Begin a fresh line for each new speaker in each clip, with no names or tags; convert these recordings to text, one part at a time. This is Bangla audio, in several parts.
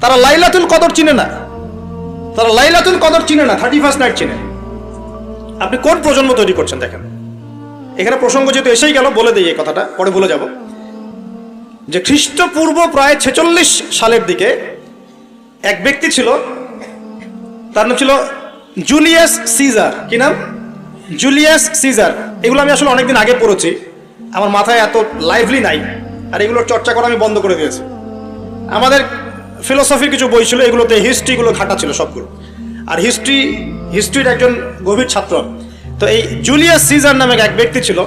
তারা লাইলাতুল কদর চিনে না। তারা লাইলাতুল কদর চিনে না থার্টি ফার্স্ট নাইট চিনে। আপনি কোন প্রজন্ম তৈরি করছেন দেখেন। এখানে প্রসঙ্গ যেহেতু এসেই গেল, বলে দিই এই কথাটা, পরে বলে যাব। যে খ্রিস্টপূর্ব প্রায় ছেচল্লিশ সালের দিকে এক ব্যক্তি ছিল, তার নাম ছিল জুলিয়াস সিজার। কি নাম? Julius Caesar. এগুলো আমি আসলে অনেকদিন আগে পড়েছি। আমার মাথায় এত লাইভলি নাই, আর এগুলোর চর্চা করা আমি বন্ধ করে দিয়েছি। আমাদের ফিলোসফির কিছু বই ছিল, এগুলোতে হিস্ট্রিগুলো ঘাটা ছিল সবগুলো। আর হিস্ট্রি হিস্ট্রির একজন গভীর ছাত্র। তো এই জুলিয়াস সিজার নামক এক ব্যক্তি ছিল,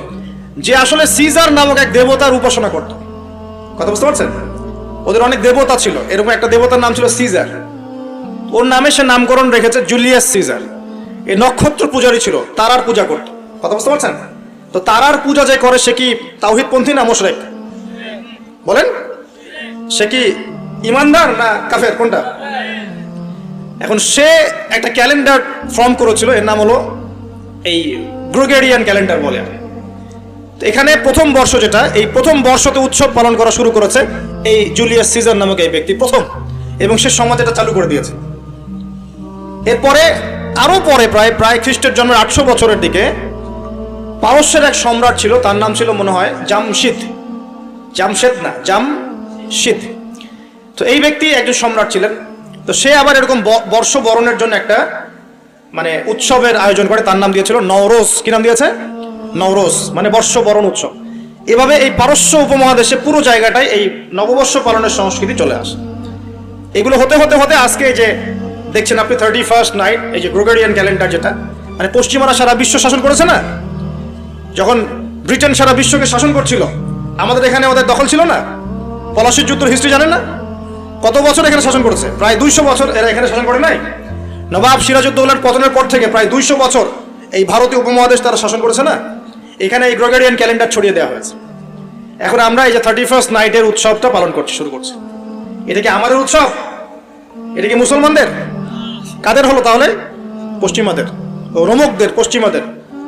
যে আসলে সিজার নামক এক দেবতার উপাসনা করত। কথা বুঝতে পারছেন? ওদের অনেক দেবতা ছিল, এরকম একটা দেবতার নাম ছিল সিজার ওর নামে সে নামকরণ রেখেছে জুলিয়াস সিজার এই নক্ষত্র পূজারই ছিল, তারার পূজা করত। কথা বুঝতে পারছেন? তো তারার পূজা যে করে, সে কি তাওহিদপন্থী না মোশরেক? বলেন? সে কি ইমানদার না কাফের? কোনটা? এখন সে একটা ক্যালেন্ডার ফর্ম করেছিল, এর নাম হলো এই গ্রোগেরিয়ান ক্যালেন্ডার বলে তো এখানে প্রথম বর্ষ যেটা, এই প্রথম বর্ষতে উৎসব পালন করা শুরু করেছে এই জুলিয়াস সিজার নামক এই ব্যক্তি, প্রথম। এবং সে সমাজ এটা চালু করে দিয়েছে। এরপরে, আরও পরে প্রায় প্রায় খ্রিস্টের জন্মের আটশো বছরের দিকে, পারস্যের এক সম্রাট ছিল, তার নাম ছিল মনে হয় জামশিদ। জামশেদ না, জামশিদ। তো এই ব্যক্তি একজন সম্রাট ছিলেন। তো সে আবার এরকম ব- বর্ষ বরণের জন্য একটা মানে উৎসবের আয়োজন করে, তার নাম দিয়েছিল নওরোজ। কি নাম দিয়েছে? নওরোজ মানে বর্ষ বরণ উৎসব। এভাবে এই পারস্য উপমহাদেশে পুরো জায়গাটায় এই নববর্ষ পালনের সংস্কৃতি চলে আসে। এগুলো হতে হতে হতে আজকে যে দেখছেন আপনি থার্টি ফার্স্ট নাইট এই যে গ্রোগেরিয়ান ক্যালেন্ডার যেটা মানে পশ্চিমারা সারা বিশ্ব শাসন করেছে না? যখন ব্রিটেন সারা বিশ্বকে শাসন করছিল, আমাদের এখানে ওদের দখল ছিল না? পলাশির যুদ্ধের হিস্ট্রি জানেন না? কত বছর এখানে শাসন করেছে? প্রায় দুইশো বছর এরা এখানে শাসন করে নাই? নবাব সিরাজউদ্দৌলার পতনের পর থেকে প্রায় দুইশো বছর এই ভারতীয় উপমহাদেশ তারা শাসন করেছে না? এখানে এই গ্রোগেরিয়ান ক্যালেন্ডার ছড়িয়ে দেওয়া হয়েছে। এখন আমরা এই যে থার্টি ফার্স্ট নাইটের উৎসবটা পালন করছি শুরু করছি। এটা কি আমাদের উৎসব? এটা কি মুসলমানদের? কাদের হলো তাহলে? পশ্চিমাদের। রোমকদের, পশ্চিমাদের।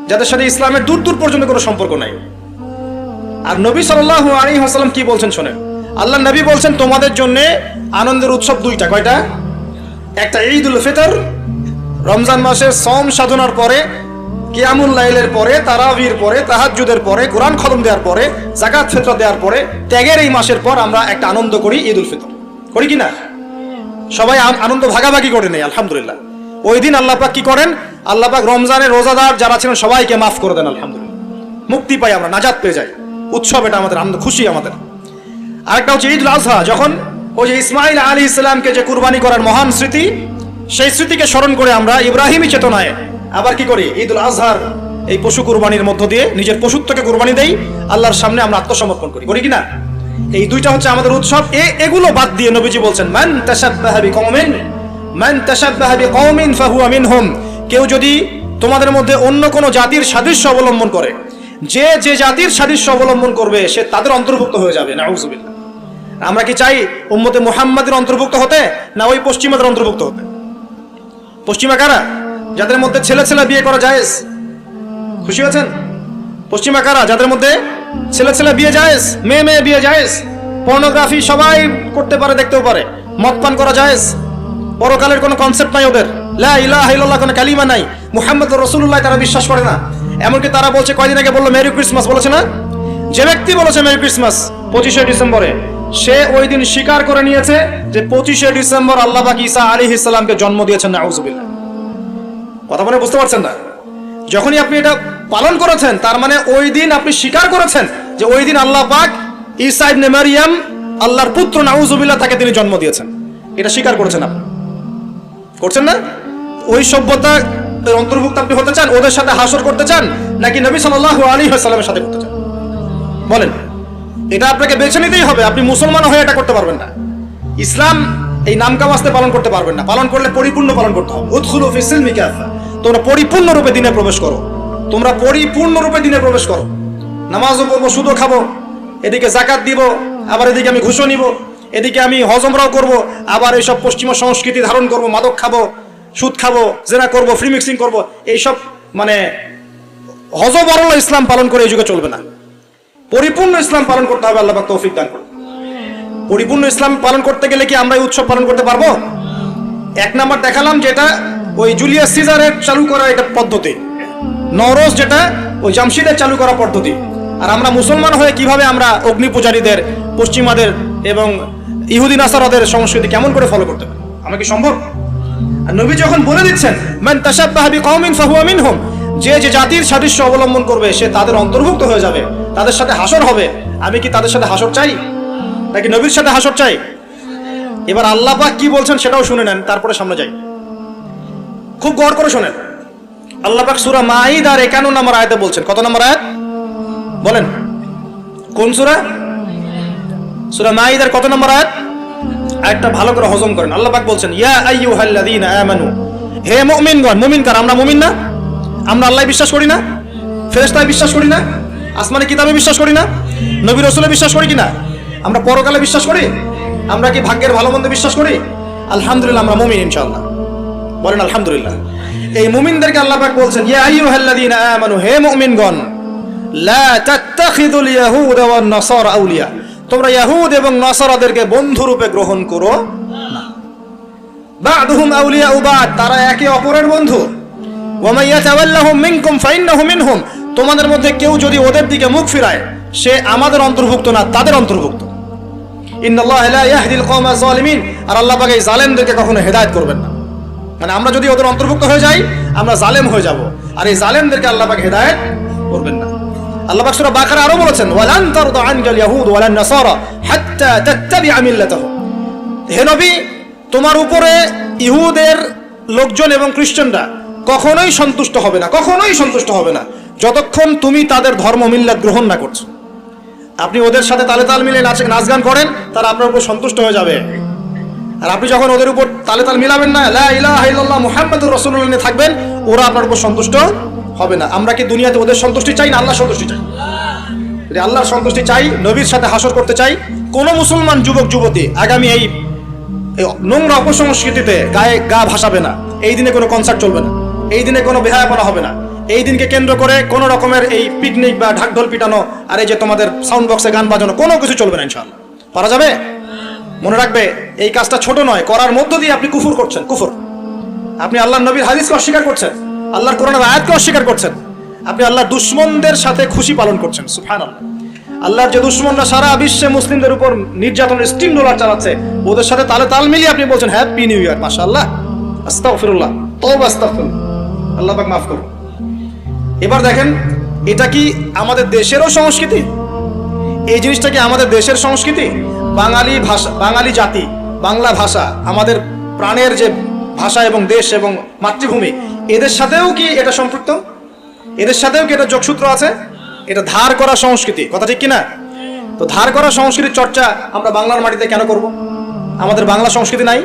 যাদের সাথে ইসলামের দূর দূর পর্যন্ত কোনো সম্পর্ক নাই। আর নবী সাল্লাহ আলী হাসালাম কি বলছেন শোনেন। আল্লাহ নবী বলছেন, তোমাদের জন্য আনন্দের উৎসব দুইটা, কয়টা? একটা ঈদ উল ফিতর, রমজান মাসের সম সাধনার পরে, কিয়ামুল লাইলের পরে, তারাবির পরে, তাহাজ্জুদের পরে, কোরআন খতম দেওয়ার পরে জাকাত ফিতর দেওয়ার পরে, ত্যাগের এই মাসের পর আমরা একটা আনন্দ করি ঈদ উল ফিতর। করি কি না? সবাই আনন্দ ভাগাভাগি করে নেই আলহামদুলিল্লাহ। ওই দিন আল্লাহ পাক কি করেন? আল্লাহ পাক রমজানের রোজাদার যারা ছিলেন, সবাইকে মাফ করে দেন, আলহামদুলিল্লাহ। মুক্তি পাই আমরা, নাজাত পেয়ে যাই। উৎসব এটা আমাদের, আনন্দ, খুশি আমাদের। আরেকটা হচ্ছে ঈদ আজহা, যখন ওই যে ইসমাইল আলী ইসলামকে যে কুরবানি করার মহান স্মৃতি, সেই স্মৃতিকে স্মরণ করে আমরা ইব্রাহিমী চেতনায় আবার কি করি? ঈদ উল আজহার এই পশু কুরবানির মধ্য দিয়ে নিজের পশুত্বকে কুরবানি দেই, আল্লাহর সামনে আমরা আত্মসমর্পণ করি। করি কিনা এই দুইটা হচ্ছে আমাদের উৎসব। এ, এগুলো বাদ দিয়ে নবীজি বলছেন ম্যান মান তাশাব্বাহা বিকওমিন, মান তাশাব্বাহা বিকওমিন ফাহুয়া মিনহুম। কেউ যদি তোমাদের মধ্যে অন্য কোনো জাতির সাদৃশ্য অবলম্বন করে যে যে জাতির সাদৃশ্য অবলম্বন করবে, সে তাদের অন্তর্ভুক্ত হয়ে যাবে। নাউজুবিল্লাহ। আমরা কি চাই উম্মতে মুহাম্মাদের অন্তর্ভুক্ত হতে, না ওই পশ্চিমাদের অন্তর্ভুক্ত হতে? পশ্চিমা কারা? যাদের মধ্যে ছেলে ছেলে বিয়ে করা যায় খুশি আছেন? পশ্চিমা কারা? যাদের মধ্যে ছেলে ছেলে বিয়ে যায় মেয়ে মেয়ে বিয়ে যায় পর্নোগ্রাফি সবাই করতে পারে, দেখতেও পারে। মদ পান করা যায় পরকালের কোনো কনসেপ্ট নাই ওদের। লা ইলাহা কোনো কালিমা নাই। মুহাম্মদ রসুল্লাহ তারা বিশ্বাস করে না। এমনকি তারা বলছে, কয়দিন আগে বলল মেরি ক্রিসমাস বলেছে না? যে ব্যক্তি বলেছে মেরি ক্রিসমাস পঁচিশে ডিসেম্বরে, সে ওই দিন স্বীকার করে নিয়েছে যে পঁচিশে ডিসেম্বর আল্লাহ ঈসা আলী ইসলামকে জন্ম দিয়েছেন, নাউজুবিল্লাহ। কথা মানে বুঝতে পারছেন না? যখনই আপনি এটা পালন করেছেন, তার মানে ওই দিন আপনি স্বীকার করেছেন যে ওই দিন আল্লাহ পাক ঈসা ইবনে মারিয়াম, আল্লাহর পুত্র, নাউজুবিল্লাহ, তাকে তিনি জন্ম দিয়েছেন। এটা স্বীকার করেছেন আপনি। করছেন না? ওই সভ্যতা অন্তর্ভুক্ত আপনি হতে চান, ওদের সাথে হাসর করতে চান, নাকি নবী সাল্লাল্লাহু আলী সাল্লামের সাথে করতে চান? বলেন, এটা আপনাকে বেছে নিতেই হবে, আপনি মুসলমান হয়ে এটা করতে পারবেন না। ইসলাম এই নামকা বাস্তে পালন করতে পারবেন না। পালন করলে পরিপূর্ণ পালন করতে হবে। উৎখুল ফিসিল মিকাফা তোমরা পরিপূর্ণ রূপে দিনে প্রবেশ করো। তোমরা পরিপূর্ণ রূপে দিনে প্রবেশ করো। নামাজও পড়ব, সুদও খাব। এদিকে জাকাত দিব, আবার এদিকে আমি ঘুষও নিব। এদিকে আমি হজমরাও করব। আবার এইসব পশ্চিমা সংস্কৃতি ধারণ করব, মাদক খাব। সুদ খাব, জেনা করব ফ্রি মিক্সিং করব, এইসব মানে হজবরল ইসলাম পালন করে এই যুগে চলবে না। পরিপূর্ণ ইসলাম পালন করতে হবে, আল্লাহ তৌফিক দান করুন। পরিপূর্ণ ইসলাম পালন করতে গেলে কি আমরা উৎসব পালন করতে পারব? এক নাম্বার দেখালাম যেটা ওই জুলিয়াস সিজারের চালু করা এটা পদ্ধতি। নরস যেটা ওই জামশিদের চালু করা পদ্ধতি। আর আমরা মুসলমান হয়ে কীভাবে আমরা অগ্নি পূজারীদের, পশ্চিমাদের এবং ইহুদি নাসারাদের সংস্কৃতি কেমন করে ফলো করতে পারি? আমরা কি সম্ভব? আর নবী যখন বলে দিচ্ছেন, মান তাশাব্বাহা বিকওমিন ফাহুয়া মিনহুম যে যে জাতির সাদৃশ্য অবলম্বন করবে, সে তাদের অন্তর্ভুক্ত হয়ে যাবে, তাদের সাথে হাসর হবে। আমি কি তাদের সাথে হাসর চাই? নাকি নবীর সাথে হাসর চাই? এবার আল্লাহ পাক কি বলছেন সেটাও শুনে নেন, তারপরে সামনে যাই। খুব গড় করে শোনেন। আল্লাহ পাক সূরা মাঈদ আর 51 নম্বর আয়াতে বলছেন। কত নম্বর আয়াত? বলেন। কোন সূরা? সূরা মাঈদ আর কত নম্বর আয়াত? আয়াতটা ভালো করে হজম করেন। আল্লাহ বলছেন কার, আমরা মুমিন না? আমরা আল্লাহ বিশ্বাস করি না? ফেরেশতায় বিশ্বাস করি না? আসমানে কিতাবে বিশ্বাস করি না? নবী রসুলে বিশ্বাস করি কিনা? আমরা পরকালে বিশ্বাস করি? আমরা কি ভাগ্যের ভালো মন্দ বিশ্বাস করি? আলহামদুলিল্লাহ, আমরা মুমিন ইনশাআল্লাহ। বলেন, আলহামদুলিল্লাহ। এই মুমিনদেরকে আল্লাহ বলছেন, ইয়া আইয়ুহাল্লাযীনা আমানু, হে মুমিনগণ, লা তাত্তাখিদুল ইয়াহুদা ওয়ান নাসারা আউলিয়া। তোমরা ইয়াহুদ এবং নাসারাদেরকে বন্ধু রূপে গ্রহণ করো না। আউলিয়া বা'দ তারা একে অপরের বন্ধু। ওয়া মান ইয়াতাওয়াল্লাহুম মিনকুম ফাইন্নাহু মিনহুম, তোমাদের মধ্যে কেউ যদি ওদের দিকে মুখ ফিরায়, সে আমাদের অন্তর্ভুক্ত না, তাদের অন্তর্ভুক্ত। ইন্নাল্লাহ লা ইয়াহদিল কওমা যালিমিন, আর আল্লাহ এই জালেমদেরকে কখনো হেদায়েত করবেন না। মানে আমরা যদি ওদের অন্তর্ভুক্ত হয়ে যাই, আমরা জালেম হয়ে যাব। আর এই জালেমদেরকে আল্লাহ পাক হেদায়েত করবেন না। আল্লাহ পাক সূরা বাকারা আরও বলেছেন, ওয়ালান তারদা আনকাল ইয়াহুদ ওয়ালান নাসারা হাত্তা তাত্তাবিআ মিল্লাতাহুম। হে নবী, তোমার উপরে ইহুদের লোকজন এবং খ্রিস্টানরা কখনোই সন্তুষ্ট হবে না, কখনোই সন্তুষ্ট হবে না, যতক্ষণ তুমি তাদের ধর্ম মিল্লাত গ্রহণ না করছ। আপনি ওদের সাথে তালে তাল মিলে নাচ নাচ গান করেন, তারা আপনার উপর সন্তুষ্ট হয়ে যাবে। আর আপনি যখন ওদের উপর তালে তাল মিলাবেন না, লা ইলাহা ইল্লাল্লাহ মুহাম্মাদুর রাসূলুল্লাহ নিয়ে থাকবেন, ওরা আপনার উপর সন্তুষ্ট হবে না। আমরা কি দুনিয়াতে ওদের সন্তুষ্টি চাই না আল্লাহ সন্তুষ্টি চাই? যদি আল্লাহর সন্তুষ্টি চাই, নবীর সাথে হাসর করতে চাই, কোন মুসলমান যুবক, যুবতী আগামী এই নোংরা অপসংস্কৃতিতে গায়ে গা ভাসাবে না। এই দিনে কোনো কনসার্ট চলবে না। এই দিনে কোনো বেহায়াপনা হবে না। এই দিনকে কেন্দ্র করে কোনো রকমের এই পিকনিক বা ঢাকঢোল পিটানো, আর এই যে তোমাদের সাউন্ড বক্সে গান বাজানো, কোনো কিছু চলবে না ইনশাআল্লাহ। পারা যাবে? মনে রাখবে, এই কাজটা ছোট নয়, করার মধ্য দিয়ে আপনি কুফুর করছেন, কুফুর। আপনি আল্লাহ নবীর হাদিসকে অস্বীকার করছেন, আল্লাহর কোরআনের আয়াতকে অস্বীকার করছেন, আপনি আল্লাহর দুশ্মনদের সাথে খুশি পালন করছেন সুফান আল্লাহর যে দুশ্মনরা সারা বিশ্বে মুসলিমদের উপর নির্যাতনের স্টিম ডোলার চালাচ্ছে, ওদের সাথে তালে তাল মিলিয়ে আপনি বলছেন হ্যাপি নিউ ইয়ার মাসা মাশাআল্লাহ। আস্তাগফিরুল্লাহ, তওবা, আস্তাগফিরুল্লাহ। আল্লাহ পাক মাফ করুন। এবার দেখেন, এটা কি আমাদের দেশেরও সংস্কৃতি? এই জিনিসটা কি আমাদের দেশের সংস্কৃতি? বাঙালি ভাষা, বাঙালি জাতি, বাংলা ভাষা, আমাদের প্রাণের যে ভাষা এবং দেশ এবং মাতৃভূমি, এদের সাথেও কি এটা সম্পৃক্ত? এদের সাথেও কি এটা যোগসূত্র আছে? এটা ধার করা সংস্কৃতি, কথা ঠিক কিনা? তো ধার করা সংস্কৃতির চর্চা আমরা বাংলার মাটিতে কেন করব? আমাদের বাংলা সংস্কৃতি নাই,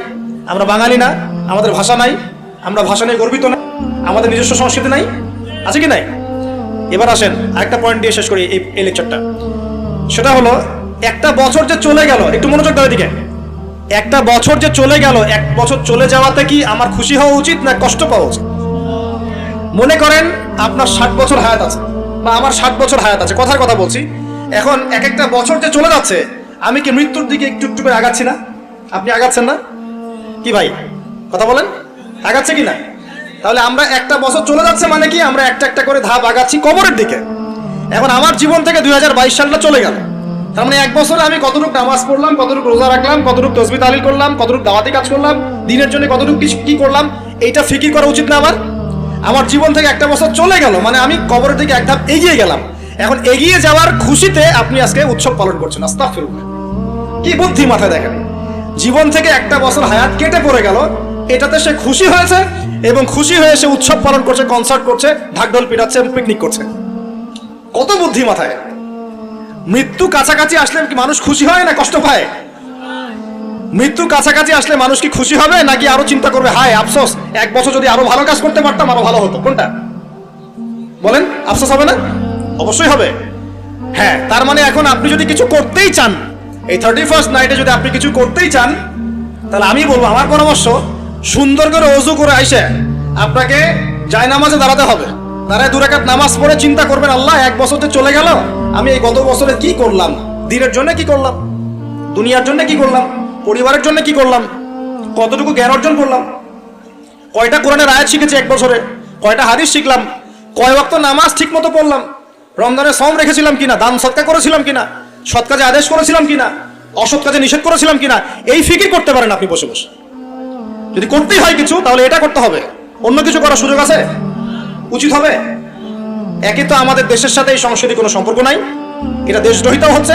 আমরা বাঙালি না, আমাদের ভাষা নাই, আমরা ভাষা নিয়ে গর্বিত না, আমাদের নিজস্ব সংস্কৃতি নাই, আছে কি নাই? এবার আসেন আরেকটা পয়েন্ট দিয়ে শেষ করি এই লেকচারটা সেটা হলো একটা বছর যে চলে গেল, একটু মনোযোগ দাও এদিকে। একটা বছর যে চলে গেল, এক বছর চলে যাওয়াতে কি আমার খুশি হওয়া উচিত না কষ্ট পাওয়া উচিত? মনে করেন আপনার ষাট বছর হায়াত আছে, বা আমার ষাট বছর হায়াত আছে, কথার কথা বলছি। এখন এক একটা বছর যে চলে যাচ্ছে, আমি কি মৃত্যুর দিকে একটু একটু করে আগাচ্ছি না? আপনি আগাচ্ছেন না? কি ভাই, কথা বলেন? আগাচ্ছে কি না? তাহলে আমরা একটা বছর চলে যাচ্ছে মানে কি, আমরা একটা একটা করে ধাপ আগাচ্ছি কবরের দিকে। এখন আমার জীবন থেকে দুই হাজার বাইশ সালটা চলে গেল। তার মানে এক বছরে আমি কতটুকু নামাজ পড়লাম, কতটুকু রোজা রাখলাম, কতটুকু তসবি তালিল করলাম, কতটুকু দাওয়াতি কাজ করলাম, দিনের জন্য কতটুকু কি- করলাম, এইটা ফিকির করা উচিত না আমার। আমার জীবন থেকে একটা বছর চলে গেল মানে আমি কবরের দিকে এক এগিয়ে গেলাম। এখন এগিয়ে যাওয়ার খুশিতে আপনি আজকে উৎসব পালন করছেন, আস্তাগফিরুল্লাহ। কি বুদ্ধি মাথায় দেখেন। জীবন থেকে একটা বছর হায়াত কেটে পড়ে গেল, এটাতে সে খুশি হয়েছে এবং খুশি হয়ে সে উৎসব পালন করছে কনসার্ট করছে, ঢাকঢোল পিটাচ্ছে পিকনিক করছে। কত বুদ্ধি মাথায়। মৃত্যু কাছাকাছি আসলে কি মানুষ খুশি হয় না কষ্ট পায়? মৃত্যুর কাছাকাছি আসলে মানুষ কি খুশি হবে নাকি আরও চিন্তা করবে, হায়, আফসোস, এক বছর যদি আরও ভালো কাজ করতে পারতাম, আরও ভালো হতো। কোনটা? বলেন, আফসোস হবে না? অবশ্যই হবে। হ্যাঁ তার মানে এখন আপনি যদি কিছু করতেই চান, এই থার্টি ফার্স্ট নাইটে যদি আপনি কিছু করতেই চান, তাহলে আমি বলব আমার পরামর্শ সুন্দর করে অজু করে আইসে আপনাকে জায় নামাজে দাঁড়াতে হবে। দাঁড়ায় দু রাকাত নামাজ পড়ে চিন্তা করবেন, আল্লাহ, এক বছর তো চলে গেল আমি এই গত বছরে কি করলাম? দিনের জন্য কি করলাম? দুনিয়ার জন্য কি করলাম? পরিবারের জন্য কি করলাম? কতটুকু জ্ঞান অর্জন করলাম? কয়টা কোরআনের আয়াত শিখেছি এক বছরে? কয়টা হাদিস শিখলাম? কয় ওয়াক্ত নামাজ ঠিক মতো পড়লাম? রমজানের সম রেখেছিলাম কিনা? দান সৎকা করেছিলাম কিনা? সৎ কাজে আদেশ করেছিলাম কিনা? অসৎ কাজে নিষেধ করেছিলাম কিনা? এই ফিকির করতে পারেন আপনি বসে বসে। যদি করতেই হয় কিছু, তাহলে এটা করতে হবে। অন্য কিছু করার সুযোগ আছে? উচিত হবে? একে তো আমাদের দেশের সাথে এই সংস্কৃতি কোনো সম্পর্ক নাই, এটা দেশদ্রোহিতাও হচ্ছে,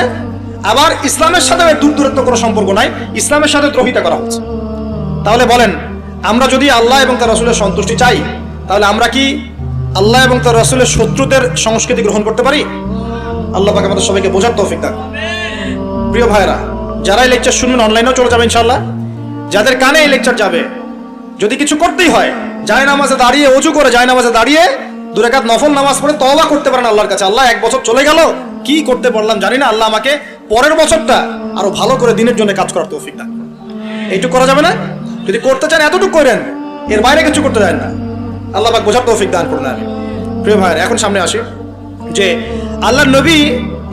আবার ইসলামের সাথে দূর দূরত্ব কোনো সম্পর্ক নাই, ইসলামের সাথে দ্রোহিতা করা হচ্ছে। তাহলে বলেন, আমরা যদি আল্লাহ এবং তার রসুলের সন্তুষ্টি চাই, তাহলে আমরা কি আল্লাহ এবং তার রসুলের শত্রুদের সংস্কৃতি গ্রহণ করতে পারি? আল্লাহ পাক আমাদের সবাইকে বোঝার তৌফিক দান। প্রিয় ভাইরা যারা এই লেকচার শুনবেন, অনলাইনেও চলে যাবে ইনশাল্লাহ যাদের কানে এই লেকচার যাবে, যদি কিছু করতেই হয় যায় নামাজে দাঁড়িয়ে, অজু করে যায় নামাজে দাঁড়িয়ে দুরাকাত নফল নামাজ পড়ে তওবা করতে পারেন আল্লাহর কাছে। আল্লাহ এক বছর চলে গেল, কি করতে পারলাম জানি না। আল্লাহ আমাকে পরের বছরটা আরও ভালো করে দিনের জন্য কাজ করার তৌফিক দান এইটুকু করা যাবে না? যদি করতে চান এতটুকু করেন, এর বাইরে কিছু করতে চান না। আল্লাহ পাক বোঝার তৌফিক দান করুন আমি প্রিয় ভাইয়ের, এখন সামনে আসি যে আল্লাহ নবী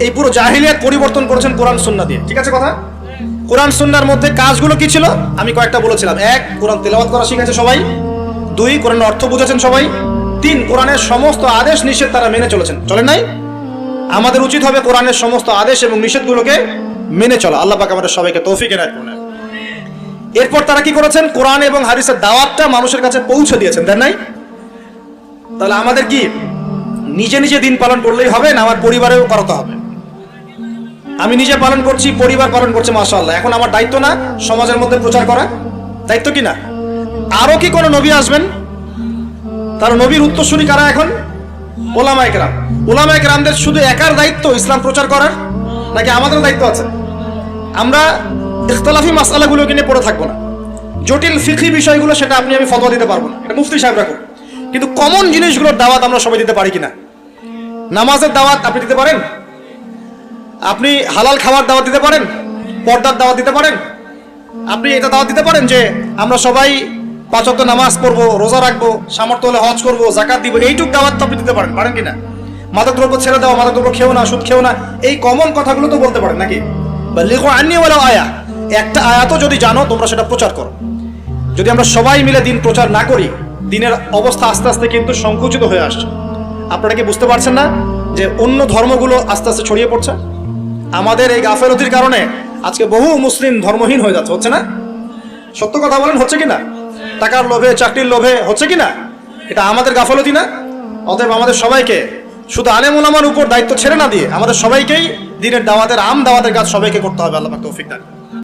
এই পুরো জাহিলিয়াত পরিবর্তন করেছেন কোরআন সুন্নাহ দিয়ে। ঠিক আছে কথা? কোরআন সুন্নার মধ্যে কাজগুলো কি ছিল? আমি কয়েকটা বলেছিলাম। এক, কোরআন তেলাওয়াত করা শিখেছে সবাই। দুই কোরআন অর্থ বুঝেছেন সবাই। তিন কোরআনের সমস্ত আদেশ নিষেধ তারা মেনে চলেছেন। চলেন নাই? আমাদের উচিত হবে কোরআনের সমস্ত আদেশ এবং নিষেধগুলোকে মেনে চলা। আল্লাহ পাক আমাদের সবাইকে তৌফিক এনায়ত করুন। এরপর তারা কি করেছেন? কোরআন এবং হাদিসের দাওয়াতটা মানুষের কাছে পৌঁছে দিয়েছেন। তাই নাই? তাহলে আমাদের কি নিজে নিজে দিন পালন করলেই হবে না? আমার পরিবারেও করাতে হবে। আমি নিজে পালন করছি, পরিবার পালন করছে, মাশাআল্লাহ। এখন আমার দায়িত্ব না, সমাজের মধ্যে প্রচার করা। দায়িত্ব কি না? আরও কি কোনো নবী আসবেন? তার নবীর উত্তরসূরি কারা এখন? ওলামা একরাম ওলামা একরামদের শুধু একার দায়িত্ব ইসলাম প্রচার করার? নাকি আমাদের দায়িত্ব আছে? আমরা ইখতলাফি মাসালাগুলোকে নিয়ে পড়ে থাকব না। জটিল ফিখি বিষয়গুলো সেটা আপনি, আমি ফতোয়া দিতে পারব না। এটা মুফতি সাহেবরা করুন। কিন্তু কমন জিনিসগুলোর দাওয়াত আমরা সবাই দিতে পারি কিনা? নামাজের দাওয়াত আপনি দিতে পারেন? আপনি হালাল খাবার দাওয়াত দিতে পারেন? পর্দার দাওয়াত দিতে পারেন? আপনি এটা দাওয়াত দিতে পারেন যে আমরা সবাই পাঁচত্ব নামাজ পড়ব, রোজা রাখব, সামর্থ্য হলে হজ করব জাকাত দিব, এইটুক দাওয়াত তো আপনি দিতে পারেন পারেন কিনা মাদক দ্রব্য ছেড়ে দাও মাদক দ্রব্য খেও না, সুদ খেও না, এই কমন কথাগুলো তো বলতে পারেন নাকি? বা লিখো আনি বলে আয়া, একটা আয়াতও যদি জানো, তোমরা সেটা প্রচার করো। যদি আমরা সবাই মিলে দিন প্রচার না করি, দিনের অবস্থা আস্তে আস্তে কিন্তু সংকুচিত হয়ে আসছে। আপনারা কি বুঝতে পারছেন না যে অন্য ধর্মগুলো আস্তে আস্তে ছড়িয়ে পড়ছে? আমাদের এই গাফেলতির কারণে আজকে বহু মুসলিম ধর্মহীন হয়ে যাচ্ছে, হচ্ছে না? সত্য কথা বলেন, হচ্ছে কি না? টাকার লোভে, চাকরির লোভে হচ্ছে কি না? এটা আমাদের গাফলতি না? অতএব আমাদের সবাইকে, শুধু আলে মোলামার উপর দায়িত্ব ছেড়ে না দিয়ে, আমাদের সবাইকেই দিনের দাওয়াতের আম দাওয়াতের কাজ সবাইকে করতে হবে, আল্লাহ তৌফিক দান